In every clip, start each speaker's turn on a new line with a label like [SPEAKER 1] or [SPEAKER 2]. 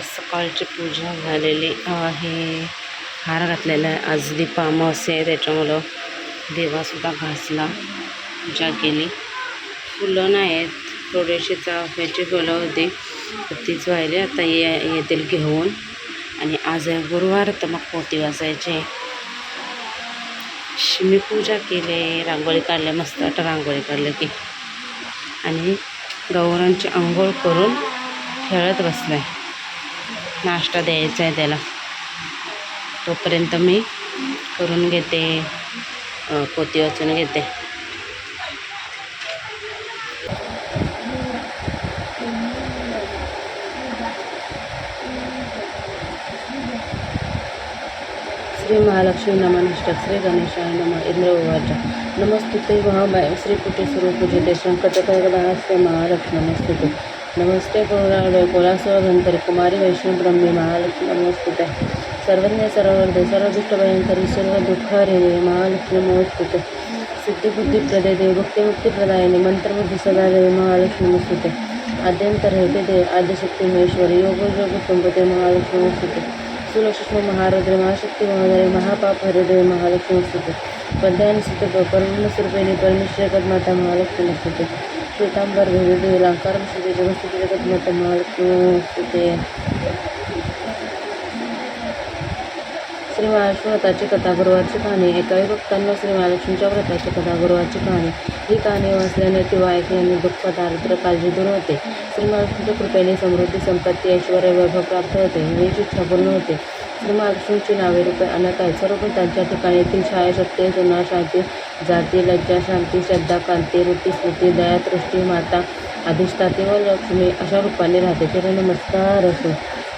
[SPEAKER 1] महाराजांची सकाळची पूजा झालेली आहे. हार घातलेला आहे. आज दीपा आहे. त्याच्यामुळं देवासुद्धा घासला. पूजा केली. फुलं नाही आहेत थोडीशी चाफ्याची फुलं होती. तीच व्हायली. आता ये येतील घेऊन. आणि आज आहे गुरुवार तर मग पोती वाजायचे मी पूजा केली. रांगोळी काढल्या. मस्त वाटतं रांगोळी काढलं की. आणि गौरांची आंघोळ करून खेळत बसलाय नाश्ता द्यायचा आहे त्याला. तोपर्यंत मी करून घेते पोती वाचून घेते. श्री महालक्ष्मी नमनिष्ठ श्री गणेशाय नम. इंद्र उवाच. नमस्तुते महामाय. कुटेश्वर पूजिते संकटकरदास्य महालक्ष्मी नमस्तुते. नमस्ते पुराणे कोलासवधंतरी कुमारी वैष्णवब्रह्मी महालक्ष्मी नमस्कृत सर्वज्ञ सर्ववर्धे सर्वदुष्टभयंकरी सर्व दुःखहरिणे महालक्ष्मी नमस्तुते. सिद्धिबुद्धिप्रदे देव भक्तिमुक्तिप्रदायिनी मंत्रबुद्धी सदा देव महालक्ष्मी नमस्कृत आद्यंतर हेते देव आद्यशक्ती महेश्वर योग योग संपते महालक्ष्मी नमस्कृत सुलक्ष्मी महारुद्र महाशक्ती महाधारी महापाप हरिदेव महालक्ष्मी नमस्कृत पद्यान सुते परमस्वरूपिणी परमेश्वर जगन्माता महालक्ष्मी नमस्कृत श्वेतांबर भेदेव लांकार स्तुते जगस्थिती जगन्माता महालक्ष्मी स्तुते श्री महालक्ष्मी व्रताची कथा गुरुवारची कहाणी. एकाही भक्तांना श्री महालक्ष्मीच्या व्रताची कथा गुरुवारची कहाणी. ही कहाणी वाचल्याने किंवा ऐकल्याने दुःख दारिद्र्य काळजी दूर होते. श्री महालक्ष्मीच्या कृपेने समृद्धी संपत्ती ऐश्वर्य वैभव प्राप्त होते. वेळीची इच्छा पूर्ण होते. श्री नावे रूपे अनेक आहेत सर्व त्यांच्या ठिकाणी येथील छाया सत्य जुना शांती जाती लज्जा शांती श्रद्धा कांती वृत्ती स्मृती दया दृष्टी माता अधिष्ठाती व लक्ष्मी अशा रूपाने राहते. तिला नमस्कार. असो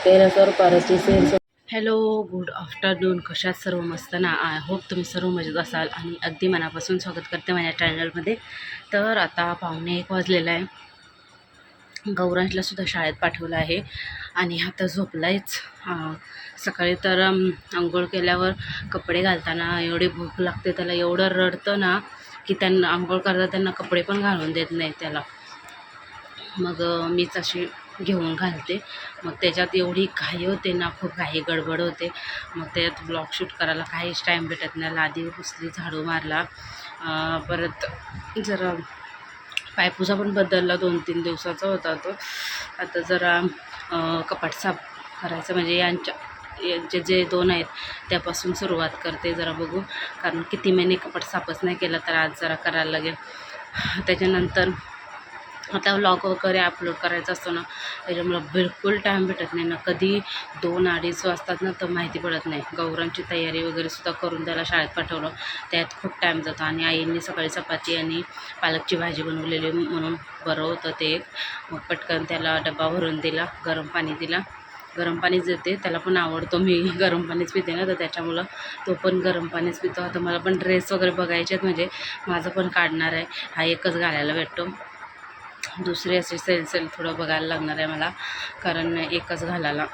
[SPEAKER 1] कैलासावर पार्वती शेर हॅलो गुड आफ्टरनून कशात सर्व मस्त ना? आय होप तुम्ही सर्व मजेत असाल आणि अगदी मनापासून स्वागत करते माझ्या चॅनलमध्ये तर आता पाहुणे एक वाजलेला आहे. गौरांशला सुद्धा शाळेत पाठवलं आहे आणि आता झोपलायच. सकाळी तर आंघोळ केल्यावर कपडे घालताना एवढी भूक लागते त्याला एवढं रडतं ना की त्यांना आंघोळ करता त्यांना कपडे पण घालून देत नाही त्याला. मग मीच अशी घेऊन घालते. मग त्याच्यात एवढी घाई होते ना खूप घाई गडबड होते. मग त्यात ब्लॉग शूट करायला काहीच टाईम भेटत नाही. लादी पुसली झाडू मारला. परत जरा पायपुसा पण बदलला दोन तीन दिवसाचा होता तो. आता जरा कपाट साफ करायचं म्हणजे यांच्या यांचे जे दोन आहेत त्यापासून सुरुवात करते जरा बघू. कारण किती महिने कपाट साफच नाही केला तर आज जरा करायला लागेल. त्याच्यानंतर आता व्लॉग वगैरे अपलोड करायचा असतो ना त्याच्यामुळं बिलकुल टाईम भेटत नाही ना. कधी दोन अडीच वाजतात ना तर माहिती पडत नाही. गौरांची तयारी वगैरे सुद्धा करून त्याला शाळेत पाठवलं. त्यात खूप टाईम जातो. आणि आईंनी सकाळी चपाती आणि पालकची भाजी बनवलेली म्हणून बरं होतं ते. मग पटकन त्याला डबा भरून दिला गरम पाणी दिला. गरम पाणीच देते त्याला पण आवडतो मी गरम पाणीच पिते ना तर त्याच्यामुळं तो पण गरम पाणीच पितो. आता मला पण ड्रेस वगैरे बघायचे आहेत म्हणजे माझं पण काढणार आहे. हा एकच घालायला भेटतो. दुसरे असे सेल सेल थोडं बघायला लागणार आहे मला कारण एकच घालायला.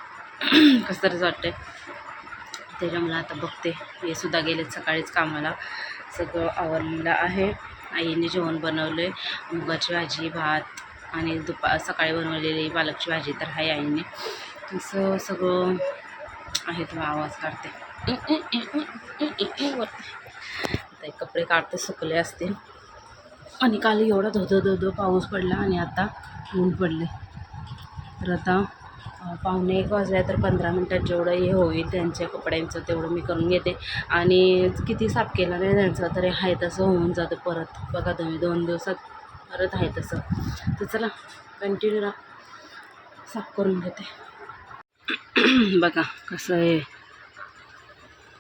[SPEAKER 1] कसं तरीच वाटते त्याच्यामुळं आता बघते. हे सुद्धा गेलेत सकाळीच कामाला. सगळं आवरलेलं आहे. आईने जेवण बनवलं आहे मुगाची भाजी भात आणि दुपा सकाळी बनवलेली पालकची भाजी तर आहे आईने. असं सगळं आहे तो आवाज काढते. आता कपडे काढते सुकले असतील आणि काल एवढा धो धो पाऊस पडला आणि आता ऊन पडले. तर आता पाहुणे एक वाजल्या तर पंधरा मिनटात जेवढं हे होईल त्यांच्या कपड्यांचं तेवढं मी करून घेते. आणि किती साफ केला नाही त्यांचं तरी आहे तसं होऊन जातं परत. बघा तुम्ही दोन दिवसात परत आहे तसं. तर चला कंटिन्यू राहा साफ करून घेते. बघा कसं आहे.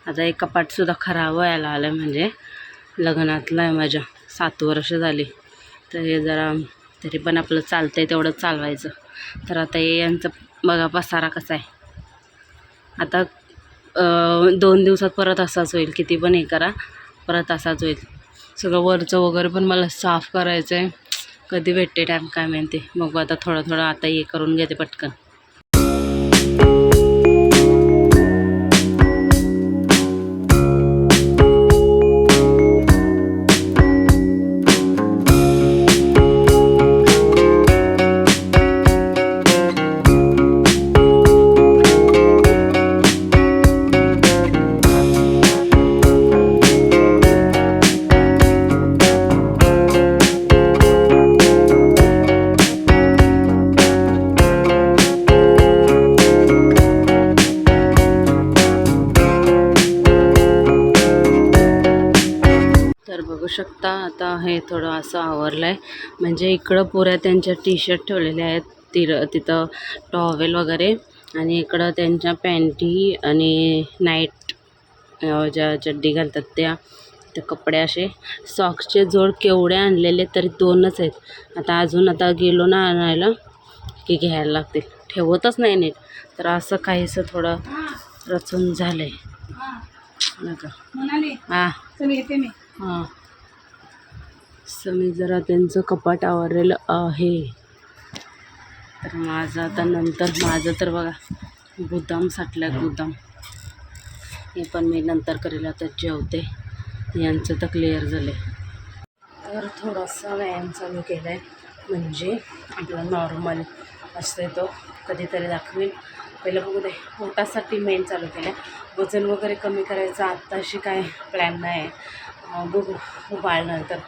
[SPEAKER 1] आता एक कपाटसुद्धा खराब व्हायला आलं म्हणजे लग्नातलं आहे माझ्या. सात वर्ष झाली. तर हे जरा तरी पण आपलं चालतं आहे तेवढं चालवायचं. तर आता हे यांचं बघा पसारा कसा आहे. आता दोन दिवसात परत असाच होईल. किती पण हे करा परत असाच होईल. सगळं वरचं वगैरे पण मला साफ करायचं आहे कधी भेटते टाईम काय माहिती. बघू आता थोडं थोडं आता हे करून घेते पटकन. म्हणजे इकडं पुऱ्या त्यांच्या टी शर्ट ठेवलेल्या आहेत. तिर तिथं टॉवेल वगैरे आणि इकडं त्यांच्या पॅन्टी आणि नाईट ज्या चड्डी घालतात त्या ते कपडे असे. सॉक्सचे जोड केवढे आणलेले तरी दोनच आहेत. आता अजून आता गेलो ना आणायला की घ्यायला लागतील. ठेवतच नाही नीट. तर असं काहीसं थोडं रचून झालं आहे हां. हां. समी जरा त्यांचं कपाट आवरलेलं आहे. तर माझं आता नंतर माझं तर बघा गुदाम साठलं गुदाम. हे पण मी नंतर करेल आता जेवते. यांचं तर क्लिअर झालं तर थोडासा व्यायाम चालू केला आहे म्हणजे आपला नॉर्मल असते तो. कधीतरी दाखवेल पहिलं बघू दे पोटासाठी मेन चालू केलं आहे वजन वगैरे कमी करायचं आत्ताशी काय प्लॅन नाही आहे बघू बाळ नंतर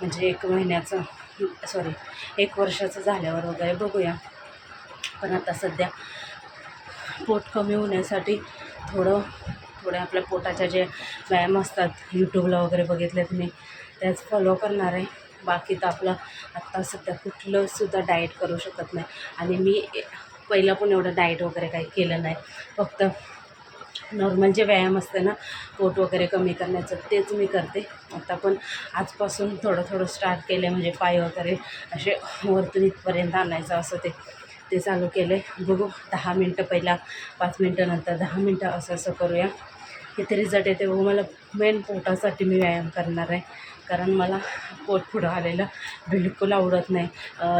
[SPEAKER 1] म्हणजे एक महिन्याचं सॉरी एक वर्षाचं झाल्यावर वगैरे बघूया. पण आता सध्या पोट कमी होण्यासाठी थोडं थोडे आपल्या पोटाच्या जे व्यायाम असतात यूट्यूबला वगैरे बघितलेत मी त्याच फॉलो करणार आहे. बाकी तर आपलं आत्ता सध्या कुठलं सुद्धा डाएट करू शकत नाही. आणि मी पहिला पण एवढं डाएट वगैरे काही केलं नाही. फक्त नॉर्मल जे व्यायाम असते ना पोट वगैरे कमी करण्याचं तेच मी करते. आता पण आजपासून थोडं थोडं स्टार्ट केलं आहे म्हणजे पाय वगैरे असे वरतून इथपर्यंत आणायचं असं ते ते चालू केलं आहे बघू दहा मिनटं पहिला पाच मिनटं नंतर दहा मिनटं असं असं करूया. किती रिझल्ट येते बघू मला मेन पोटासाठी मी व्यायाम करणार आहे. कारण मला पोट पुढं आलेलं बिलकुल आवडत नाही.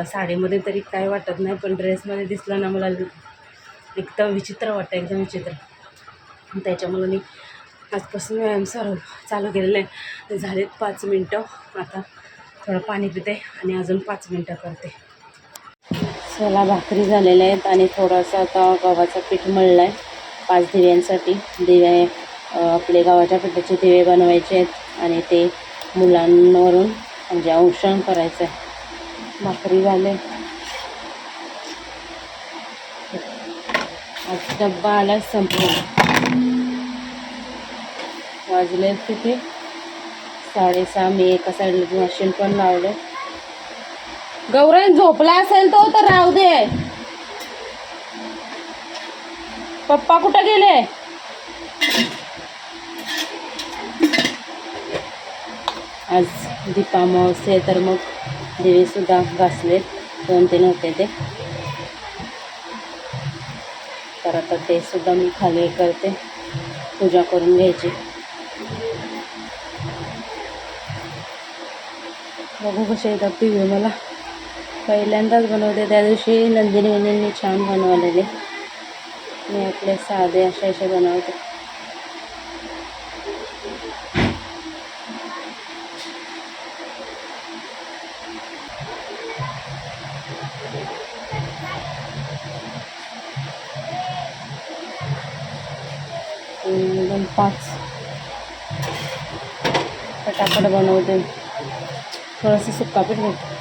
[SPEAKER 1] साडीमध्ये तरी काय वाटत नाही पण ड्रेसमध्ये दिसलं ना मला एकदम विचित्र वाटतं एकदम विचित्र. त्याच्यामुळे मी आजपासून व्यायाम चालू चालू केलेलं आहे ते झालेत पाच मिनटं. आता थोडं पाणी पिते आणि अजून पाच मिनटं करते. चला भाकरी झालेल्या आहेत आणि थोडासा आता गव्हाचं पीठ मळलं आहे पाच दिव्यांसाठी. दिवे आपले गव्हाच्या पिठाचे दिवे बनवायचे आहेत आणि ते मुलांवरून म्हणजे औषण करायचं आहे भाकरी झाले. आज डब्बा आला संपला वाजले तिथे. साडेसहा मी एका साईडला मशीन पण लावले. गौरव झोपला असेल तो तर राहू दे. पप्पा कुठं गेले? आज दीपा मावसे तर मग देवीसुद्धा घासलेत. दोन तीन होते ते. तर आता ते सुद्धा मी खाली करते. पूजा करून घ्यायची. बघू कसे येतात टी व्ही मला. पहिल्यांदाच बनवते त्या दिवशी नंदिनी वहिनींनी छान बनवलेले. मी आपले साधे असे असे बनवते. दोन पाच. पटापट बनवते. थोडंसं सुक्का पीठ घेते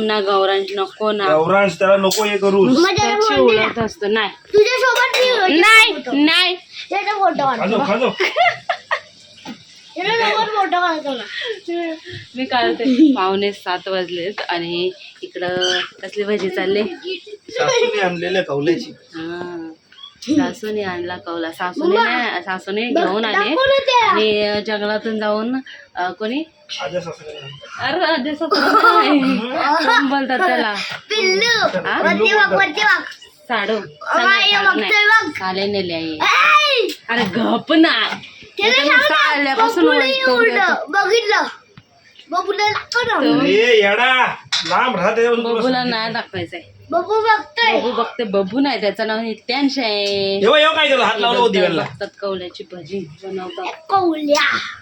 [SPEAKER 1] थांब ना गौरांश नको ना.
[SPEAKER 2] गौरांश त्याला नको हे करू.
[SPEAKER 1] त्याची असतं नाही.
[SPEAKER 3] तुझ्यासोबत
[SPEAKER 1] नाही नाही.
[SPEAKER 3] त्याचा फोटो काढ
[SPEAKER 2] खाजो खाजो
[SPEAKER 3] त्याच्यासोबत फोटो काढतो ना.
[SPEAKER 1] मी काढते पावणे सात वाजलेत आणि इकडं कसली भाजी चालली?
[SPEAKER 2] सासूने आणलेल्या
[SPEAKER 1] हा. सासूने आणला कौला. सासूने सासूने घेऊन आले. आणि जंगलातून जाऊन कोणी? अरे राजे सासू बोलतात त्याला.
[SPEAKER 3] पिल्लू? वरती बघ वरती बघ
[SPEAKER 1] साडू. साले नेले आई.
[SPEAKER 3] ऐ!
[SPEAKER 1] अरे गप ना.
[SPEAKER 3] त्याला
[SPEAKER 1] त्याला
[SPEAKER 3] सांग ना,
[SPEAKER 1] साल्यापासून
[SPEAKER 3] बबूला
[SPEAKER 1] वळतो
[SPEAKER 3] एवढं.
[SPEAKER 1] देतो.
[SPEAKER 3] बघितलं.
[SPEAKER 2] लांब राहा त्याच्यापासून तुला
[SPEAKER 1] बबूला. नाही दाखवायचंय
[SPEAKER 3] बघू बघतोय
[SPEAKER 1] बबू बघते बबू नाही त्याचं नाव नित्यांश आहे
[SPEAKER 2] काय केलं हात लावला हो दिव्याला
[SPEAKER 1] बघतात कवल्याची भजी बनवतात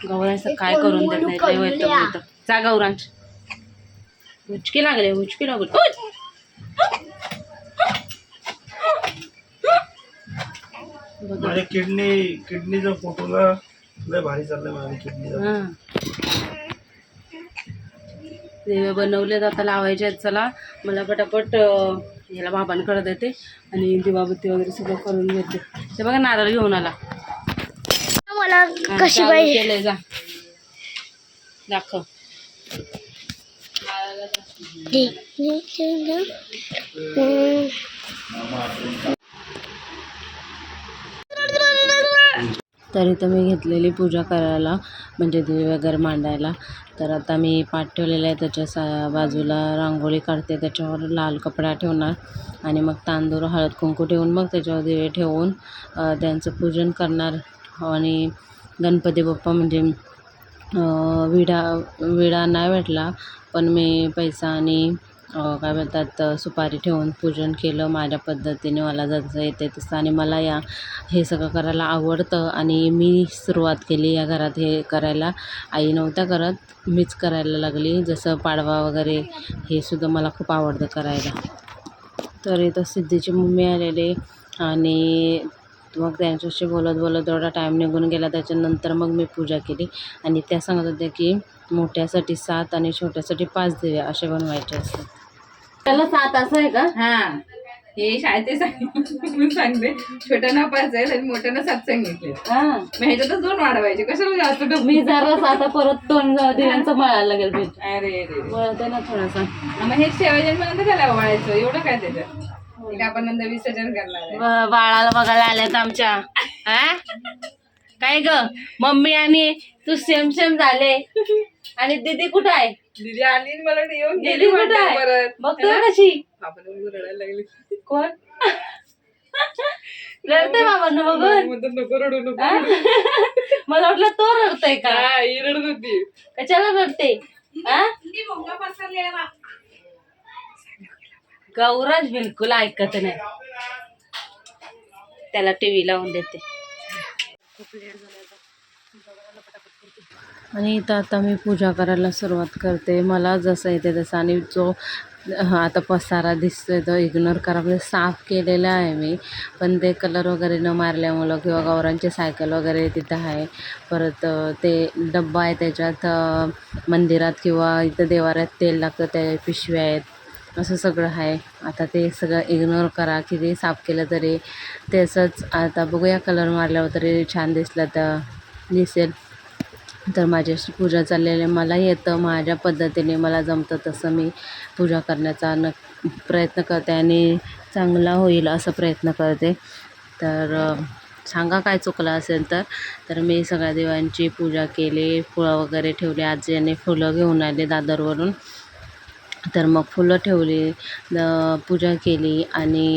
[SPEAKER 1] गौरांचं काय करून देत नाही
[SPEAKER 3] कवल्या.
[SPEAKER 1] होतं. जा गौरांश हुचकी लागले हुचकी लागले उठ! बघा.
[SPEAKER 2] माझ्या किडनी किडनीचा फोटोला लय भारी चाललंय माझ्या किडनीचा
[SPEAKER 1] हा. दिवे बनवले आता लावायचे आहेत चला. मला पटापट याला बाबांकडे देते आणि दिवाबत्ती वगैरे सगळं करून घेते. ते बघा नारळ घेऊन आला.
[SPEAKER 3] मला कशी पाहिजे?
[SPEAKER 1] जा. दाखव. तरी तर मी घेतलेली पूजा करायला म्हणजे दिवे वगैरे मांडायला. तर आता मी पाठ ठेवलेला आहे त्याच्या सा बाजूला रांगोळी काढते त्याच्यावर लाल कपडा ठेवणार. आणि मग तांदूळ हळद कुंकू ठेवून मग त्याच्यावर दिवे ठेवून त्यांचं पूजन करणार. आणि गणपती बाप्पा म्हणजे विडा विडा नाही भेटला पण मी पैसा आणि काय म्हणतात सुपारी ठेवून पूजन केलं माझ्या पद्धतीने. मला जसं येते तसं. आणि मला या हे सगळं करायला आवडतं. आणि मी सुरुवात केली या घरात हे करायला. आई नव्हत्या करत मीच करायला लागली. जसं पाडवा वगैरे हे सुद्धा मला खूप आवडतं करायला. तर इथं सिद्धीची मम्मी आलेली. आणि मग त्यांच्याशी बोलत बोलत थोडा टाईम निघून गेला. त्याच्यानंतर मग मी पूजा केली. आणि त्या सांगत होत्या की मोठ्यासाठी सात आणि छोट्यासाठी पाच दिवे असे बनवायचे असतात. त्याला सात असं आहे का?
[SPEAKER 4] हा. हे शाळेत सांगितलं सांगते. छोट्यानं पाच आहेत आणि मोठ्यानं सात सांगितले.
[SPEAKER 1] हां.
[SPEAKER 4] मग ह्याच्यातच दोन वाढवायचे. कशाला जास्त डबे?
[SPEAKER 1] मी जरा आता परत दोन दिव्यांचं मळायला लागेल पीठ
[SPEAKER 4] अरे रे
[SPEAKER 1] ना थोडासा.
[SPEAKER 4] मग हे ठेवायचे आणि मग नंतर त्याला वाढायचं एवढं काय त्याच्यात? आपण नंतर विसर्जन करणार आहे.
[SPEAKER 1] ब- बाळाला बघायला आल्यात आमच्या. हा? काय ग? मम्मी आणि तू सेम सेम झाले. आणि दीदी कुठं आहे?
[SPEAKER 4] दिदी आली आणि मला येऊन
[SPEAKER 1] दीदी
[SPEAKER 4] गेली
[SPEAKER 1] कुठं आहे?
[SPEAKER 4] परत.
[SPEAKER 1] बघतोय कशी?
[SPEAKER 4] आपण रडायला लागली.
[SPEAKER 1] कोण? रडते बाबांना बघून?
[SPEAKER 4] म्हणतो नको रडू नको
[SPEAKER 1] हा? मला वाटलं तो रडतोय का?
[SPEAKER 4] रडत होती.
[SPEAKER 1] कशाला रडते? हा? गौराज बिलकुल ऐकत नाही. त्याला टी व्ही लावून देते. आणि इथं आता मी पूजा करायला सुरुवात करते. मला जसं येते तसं आणि जो आता पसारा दिसतोय तो इग्नोर करा. म्हणजे साफ केलेला आहे मी. पण ते कलर वगैरे न मारल्यामुळं किंवा गौरांची सायकल वगैरे तिथं आहे. परत ते डब्बा आहे त्याच्यात मंदिरात किंवा इथं देवाऱ्यात तेल लागतं त्या पिशव्या आहेत. असं सगळं आहे. आता ते सगळं इग्नोर करा किती साफ केलं तरी. तसंच आता बघूया कलर मारल्यावर तरी छान दिसलं तर दिसेल. तर माझ्याशी पूजा चाललेली मला येतं माझ्या पद्धतीने मला जमतं तसं मी पूजा करण्याचा न प्रयत्न करते आणि चांगला होईल असं प्रयत्न करते. तर सांगा काय चुकलं असेल तर. तर मी सगळ्या देवांची पूजा केली फुलं वगैरे ठेवली. आज याने फुलं घेऊन आले दादरवरून. तर मग फुलं ठेवली पूजा केली आणि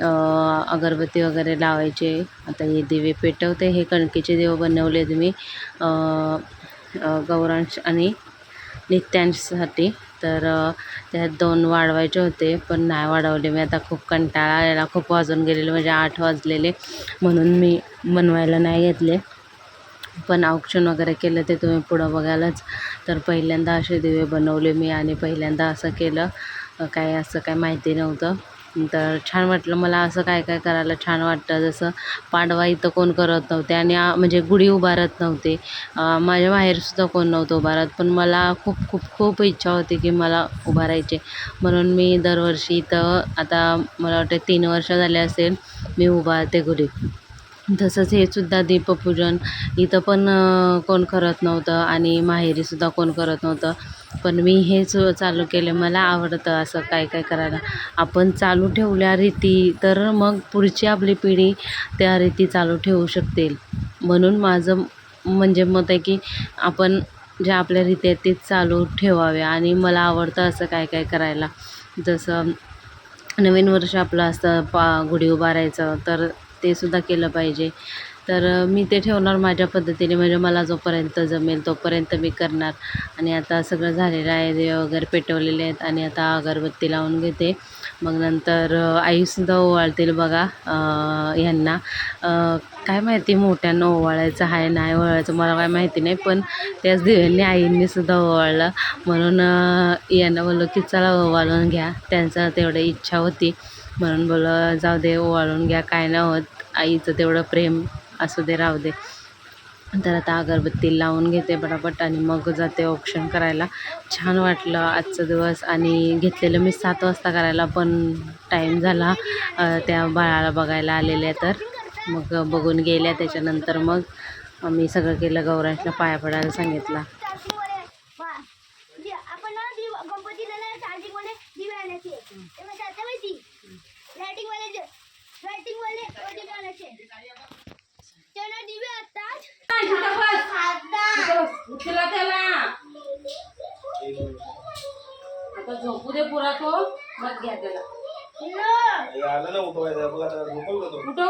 [SPEAKER 1] अगरबत्ती वगैरे लावायचे. आता हे दिवे पेटवते हे कणकेचे दिवे बनवलेत मी गौरांश आणि नित्यांशसाठी. तर त्यात दोन वाढवायचे होते पण नाही वाढवले. मी आता खूप कंटाळा आलेला खूप वाजून गेलेले म्हणजे आठ वाजलेले म्हणून मी बनवायला नाही घेतले. पण औक्षण वगैरे केलं ते तुम्ही पुढं बघायलाच तर पहिल्यांदा असे दिवे बनवले मी आणि पहिल्यांदा असं केलं. काही काय असं काय माहिती नव्हतं. तर छान वाटलं. मला असं काय काय करायला छान वाटतं. जसं पाडवा इथं कोण करत नव्हते आणि म्हणजे गुढी उभारत नव्हते. माझ्या बाहेरसुद्धा कोण नव्हतं उभारत. पण मला खूप खूप खूप इच्छा होती की मला उभारायचे. म्हणून मी दरवर्षी इथं आता मला वाटतं तीन वर्ष झाले असेल मी उभारते गुढी. तसंच हे सुद्धा दीपपूजन. इथं पण कोण करत नव्हतं आणि माहेरीसुद्धा कोण करत नव्हतं. पण मी हेच चालू केले. मला आवडतं असं काय काय करायला. आपण चालू ठेवल्या रीती तर मग पुढची आपली पिढी त्या रीती चालू ठेवू शकतील. म्हणून माझं म्हणजे मत आहे की आपण ज्या आपल्या रीती आहेत ते चालू ठेवावे आणि मला आवडतं असं काय काय करायला. जसं नवीन वर्ष आपलं असतं पा गुढी उभारायचं तर ते सुद्धा केलं पाहिजे. तर मी ते ठेवणार माझ्या पद्धतीने. म्हणजे मला जोपर्यंत जमेल तोपर्यंत मी करणार. आणि आता सगळं झालेलं आहे. दिवे वगैरे पेटवलेले आहेत. आणि आता अगरबत्ती लावून घेते. मग नंतर आईसुद्धा ओवाळतील बघा ह्यांना. काय माहिती मोठ्यांना ओवाळायचं आहे नाही ओवाळायचं मला काय माहिती नाही. पण त्याच दिव्यांनी आईंनीसुद्धा ओवाळलं. म्हणून यांना बोललो की चला ओवाळून घ्या. त्यांचं तेवढी इच्छा होती. म्हणून बोललं जाऊ दे ओवाळून घ्या काय नाही होत. आईचं तेवढं प्रेम असू दे राहू दे. तर आता अगरबत्ती लावून घेते पटापट आणि मग जाते ऑप्शन करायला. छान वाटलं आजचा दिवस आणि घेतलेलं मी सात वाजता करायला पण टाईम झाला. त्या बाळाला बघायला आलेल्या तर. मग बघून गेल्या त्याच्यानंतर मग मी सगळं केलं गौरांशला पाया पडायला सांगितला
[SPEAKER 3] म्हणजे आपण ना दिव गणपतीला ना चार्जिंग वाले दिवे आणायचे ते म्हणजे आता माहिती लाइटिंग वाले लाइटिंग वाले दिवे आणायचे त्यांना दिवे असतात
[SPEAKER 1] उचला त्याला आता झोपू दे पुरा तो मग घ्या त्याला
[SPEAKER 2] हे आलं ना उठवायचं बघा आता झोपल का तो
[SPEAKER 1] कुठं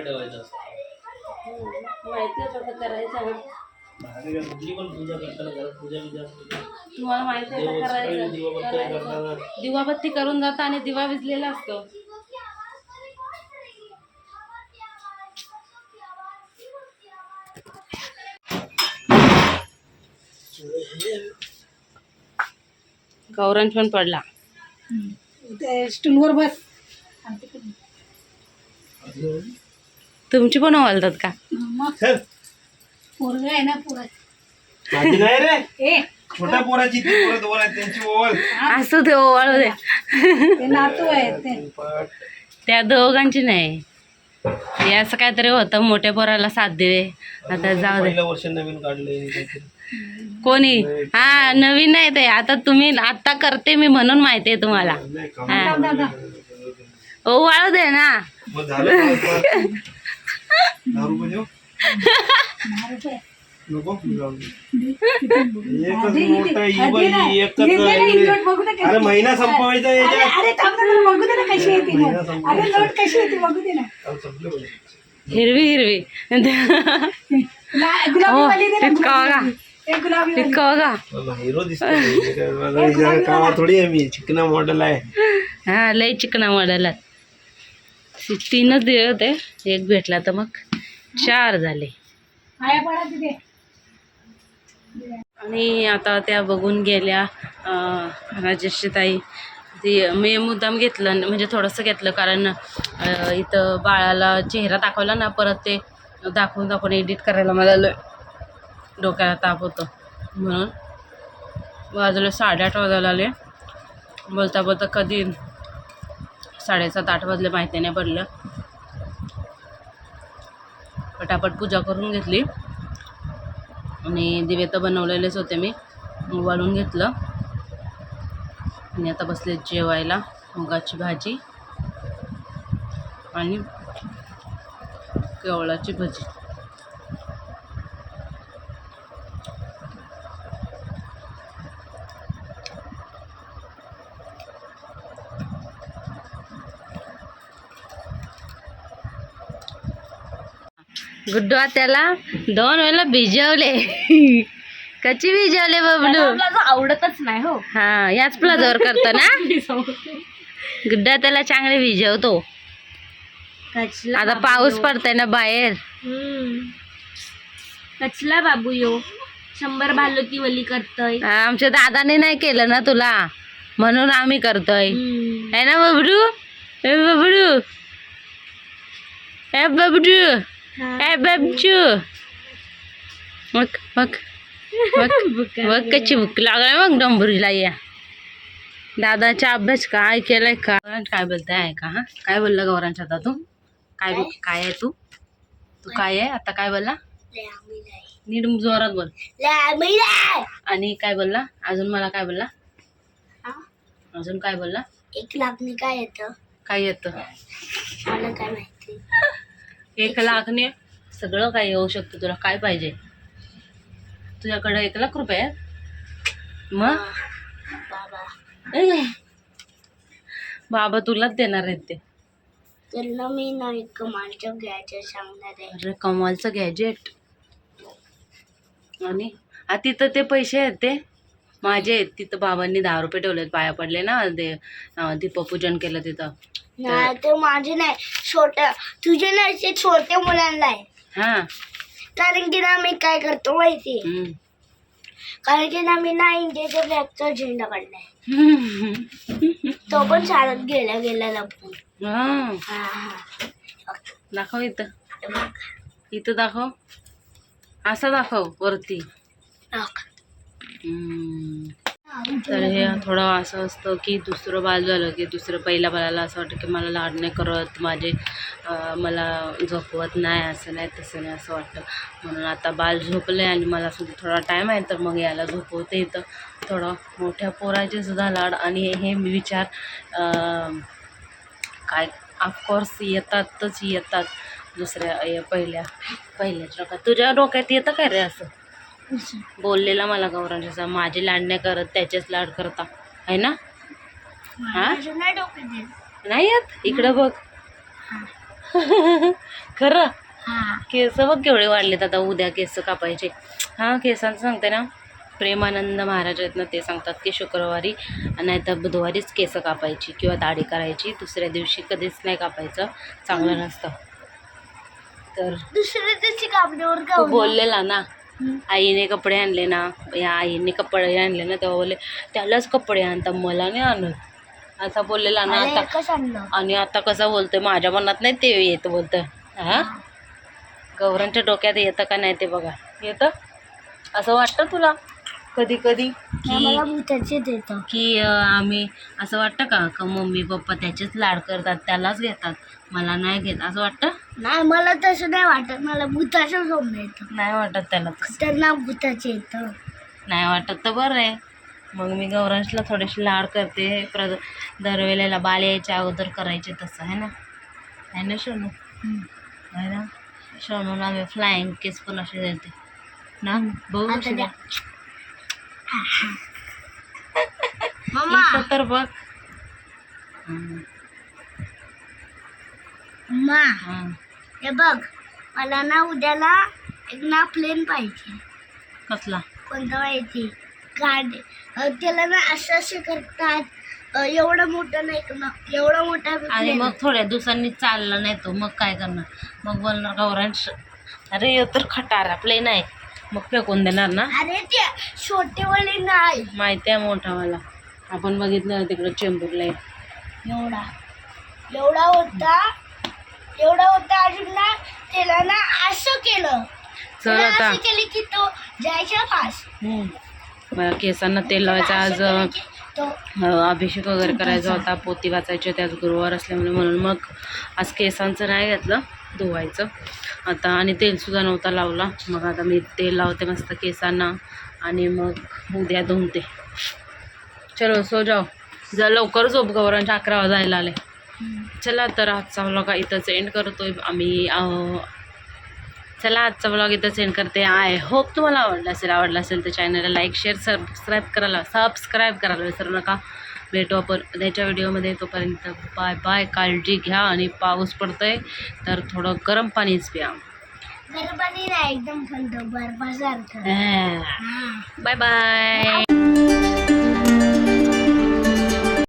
[SPEAKER 2] ठेवायचं असतं.
[SPEAKER 1] माहिती करायचं
[SPEAKER 2] बाहेर गेलं कुठली पण पूजा करताना घरात पूजा बिजा असते.
[SPEAKER 1] तुम्हाला माहिती आहे करायचं?
[SPEAKER 2] दिवाबत्ती
[SPEAKER 1] करून जाता आणि दिवा विजलेला असतो. गौरंज पण पडला.
[SPEAKER 5] स्टूलवर बस.
[SPEAKER 1] तुमची पण ओवाळतात का?
[SPEAKER 5] मग
[SPEAKER 2] चल.
[SPEAKER 5] पोरगा आहे ना पोरा.
[SPEAKER 2] माझी नाही रे.
[SPEAKER 5] ए.
[SPEAKER 2] छोट्या पोराची ती पोरं दोन आहेत त्यांची ओळ
[SPEAKER 1] असू दे ओवाळू दे.
[SPEAKER 5] ते नातू आहे ते.
[SPEAKER 1] त्या दोघांची नाही. हे असं काहीतरी होतं मोठ्या पोराला साथ देवे. आता जाऊ दे.
[SPEAKER 2] पहिलं वर्ष नवीन काढले
[SPEAKER 1] कोणी? हा नवीन नाही ते. आता तुम्ही आता करते मी म्हणून माहिती आहे तुम्हाला हा. ओवाळू दे ना.
[SPEAKER 2] मग झालं का? दहा रुपये देऊ नको जाऊ दे. एकच नोट आहे ही बाई, एकच आहे. अरे महिना संपवायचा आहे याच्यात.
[SPEAKER 5] अरे थांब ना मला बघू दे ना कशी येते
[SPEAKER 2] महिना
[SPEAKER 5] नोट.
[SPEAKER 2] संपवायचा.
[SPEAKER 5] अरे नोट कशी येते बघू दे ना
[SPEAKER 2] काल संपले बाई.
[SPEAKER 1] हिरवी हिरवी
[SPEAKER 5] गुला- गुलाबी वाली दे ना
[SPEAKER 1] इतका बघा
[SPEAKER 5] ए, गुलाबी वाली.
[SPEAKER 1] इतका बघा
[SPEAKER 2] मला हिरो दिसतो कामा थोडी आहे मी चिकना मॉडेल आहे
[SPEAKER 1] हा लय चिकना मॉडेल तीनच दिले होते. एक भेटला तर मग चार झाले. आणि आता त्या बघून गेल्या राजेशची ताई ती मी मुद्दाम घेतलं म्हणजे थोडंसं घेतलं कारण इथं बाळाला चेहरा दाखवला ना परत ते दाखवून दाखवून एडिट करायला मला डोक्याला ताप होतो. म्हणून वाजले साडेआठ वाजायला आले बोलता बोलता कधी साडेसात आठ वाजले माहिती नाही पडलं. पटापट पूजा करून घेतली. आणि दिवे तर बनवलेलेच होते मी वाळून घेतलं. आणि आता बसले जेवायला मुगाची भाजी आणि केवळाची भजी. गुड्डू त्याला दोन वेळेला भिजवले. कशी भिजवले बबलू?
[SPEAKER 3] आवडतच नाही हो.
[SPEAKER 1] हा याच प्लाझावर करतो ना? गुड्डा त्याला चांगले भिजवतो. आता पाऊस पडतोय ना बाहेर.
[SPEAKER 3] कचला बाबू यो शंभर भालो ती वली करतोय.
[SPEAKER 1] आमच्या दादाने नाही केलं ना तुला? म्हणून आम्ही करतोय. है ना बबडू ए बबडू ए बबडू बबचू मग मग मग कशी भूक लागलाय मग डंबुरीला या. दादाचा अभ्यास काय केलाय का? काय बोलताय? आहे का हा? काय बोलला गौरांच्या आता तू? काय बोल- काय? आहे तू? तू काय आहे? आता काय बोलला? नीट जोरात बोल. आणि काय बोलला? अजून मला काय बोलला? अजून काय बोलला?
[SPEAKER 3] एक लाखनी काय येतं?
[SPEAKER 1] काय येतं?
[SPEAKER 3] मला काय माहिती?
[SPEAKER 1] एक लाखने सगळं काय येऊ शकतं. तुला काय पाहिजे? तुझ्याकडे एक लाख रुपये मग?
[SPEAKER 3] बाबा.
[SPEAKER 1] तुलाच देणार आहेत ते.
[SPEAKER 3] त्यांना मी ना एक कमालचं सांगणार आहे.
[SPEAKER 1] अरे कमालचं गॅजेट आणि? आ तिथं ते पैसे आहेत ते. माझे आहेत. तिथं बाबांनी दहा रुपये ठेवलेत. पाया पडले ना ते दीपपूजन केलं तिथं.
[SPEAKER 3] नाही ते माझे नाही छोट्या तुझे नाही ते छोट्या मुलांना आहे.
[SPEAKER 1] हां.
[SPEAKER 3] कारण की ना मी काय करतो माहिती
[SPEAKER 1] हम्म.
[SPEAKER 3] कारण की ना मी ना इंडियाच्या फ्लॅगचा झेंडा काढलाय. तो पण चालत गेला गेला लपून.
[SPEAKER 1] हां.
[SPEAKER 3] हा हा.
[SPEAKER 1] दाखव इथं. इथं दाखव. असं दाखव वरती. हम्म. तर हे थोडं असं असतं की दुसरं बाल झालं की दुसरं पहिल्या बालाला असं वाटतं की मला लाड नाही करत माझे मला झोपवत नाही असं नाही तसं नाही असं वाटतं. म्हणून आता बाल झोपले आणि मला सुद्धा थोडा टाईम आहे तर मग याला झोपवते इथं. थोडं मोठ्या पोराचे सुद्धा लाड आणि हे मी विचार काय ऑफकोर्स येतातच येतात. दुसऱ्या हे पहिल्या पहिल्याच्या डोक्यात. तुझ्या डोक्यात येतं काय रे असं? बोललेला मला गौरांच्या माझे लाड नाही करत त्याचेच लाड करता. आहे ना? हा?
[SPEAKER 3] नाही
[SPEAKER 1] येत? इकडं बघ. खरं? केस बघ केवढे वाढलेत आता उद्या केस कापायचे. हां केसांचं सांगते ना प्रेमानंद महाराज आहेत ना ते सांगतात की शुक्रवारी नाही तर बुधवारीच केस कापायची किंवा दाढी करायची दुसऱ्या दिवशी कधीच नाही कापायचं चांगलं नसतं. तर
[SPEAKER 3] दुसऱ्या दिवशी कापण्यावर
[SPEAKER 1] तू
[SPEAKER 3] का
[SPEAKER 1] बोललेला ना. आईने कपडे आणले ना या आईने कपडे आणले ना तेव्हा बोलले त्यालाच कपडे आणता मला नाही आणत. असा बोललेला ना आता. आणि आता कसं बोलतोय माझ्या मनात नाही ते येतं बोलतोय. हा? गौरांच्या डोक्यात येतं का नाही ते बघा. येतं? असं वाटतं तुला? कधी कधी? की की आम्ही असं वाटतं का? का मम्मी पप्पा त्याचेच लाड करतात त्यालाच घेतात? मला नाही घेत असं वाटतं?
[SPEAKER 3] नाही मला तसं नाही वाटत. मला भूताचं स्वप्न येतं.
[SPEAKER 1] नाही वाटत त्याला तसं.
[SPEAKER 3] त्यांना भूताचे येतं.
[SPEAKER 1] नाही वाटत तर बरं आहे. मग मी गौरांशला थोडेसे लाड करते. प्र दरवेळेला बाल यायच्या अगोदर करायचे तसं आहे ना? आहे ना सोनू आहे ना? सोनूला मी फ्लाईंग केस पण असे देते. ना बघू
[SPEAKER 3] आता द्या.
[SPEAKER 1] द्या.
[SPEAKER 3] मम्मा
[SPEAKER 1] इथं तर बघ. हम्म,
[SPEAKER 3] हे. बघ मला ना उद्याला एक ना प्लेन पाहिजे.
[SPEAKER 1] कसला?
[SPEAKER 3] कोणता माहिती? गाडी. अं, त्याला ना असं असे करतात. अं, एवढं मोठं नाही का ना एवढं मोठा
[SPEAKER 1] आणि मग थोड्या दिवसांनी चालला नाही तो. मग काय करणार? मग बोलणार गौरांश अरे ह्यो तर खटारा प्लेन आहे. मग फेकून देणार ना?
[SPEAKER 3] अरे ते छोटेवाले नाही.
[SPEAKER 1] माहिती आहे मोठा मला आपण बघितलं तिकडं चेंबूरला एक.
[SPEAKER 3] एवढा. एवढा होता. एवढा होता अजून ना त्याला ना असं केलं.
[SPEAKER 1] चल
[SPEAKER 3] त्याला
[SPEAKER 1] आता.
[SPEAKER 3] असं केलं की तो जायचा पास.
[SPEAKER 1] हम्म. मला केसांना तेल लावायचं आज
[SPEAKER 3] असं केलं की तो
[SPEAKER 1] अं, अभिषेक वगैरे करायचा होता पोती वाचायची होती आज गुरुवार असल्यामुळे म्हणून मग आज केसांचं नाही घेतलं धुवायचं. आता आणि तेलसुद्धा नव्हता लावला. मग आता मी तेल लावते मस्त केसांना आणि मग उद्या धुवते. चलो सो जाओ. जर लवकर झोप गौरांच्या अकरा वाजायला आले चला तर आजचा व्लॉग इथंच एंड करतोय. आम्ही अं, चला आजचा व्लॉग इथंच एंड करते. आय होप तुम्हाला आवडला असेल आवडला असेल तर चॅनलला लाईक शेअर सबस्क्राईब करायला सबस्क्राईब करायला विसरू नका. भेटू आपण उद्याच्या व्हिडिओमध्ये तोपर्यंत बाय बाय काळजी घ्या आणि पाऊस पडतोय तर थोडं गरम पाणीच प्या.
[SPEAKER 3] गरम पाणी नाही एकदम थंड बर्फासारखं
[SPEAKER 1] बाय बाय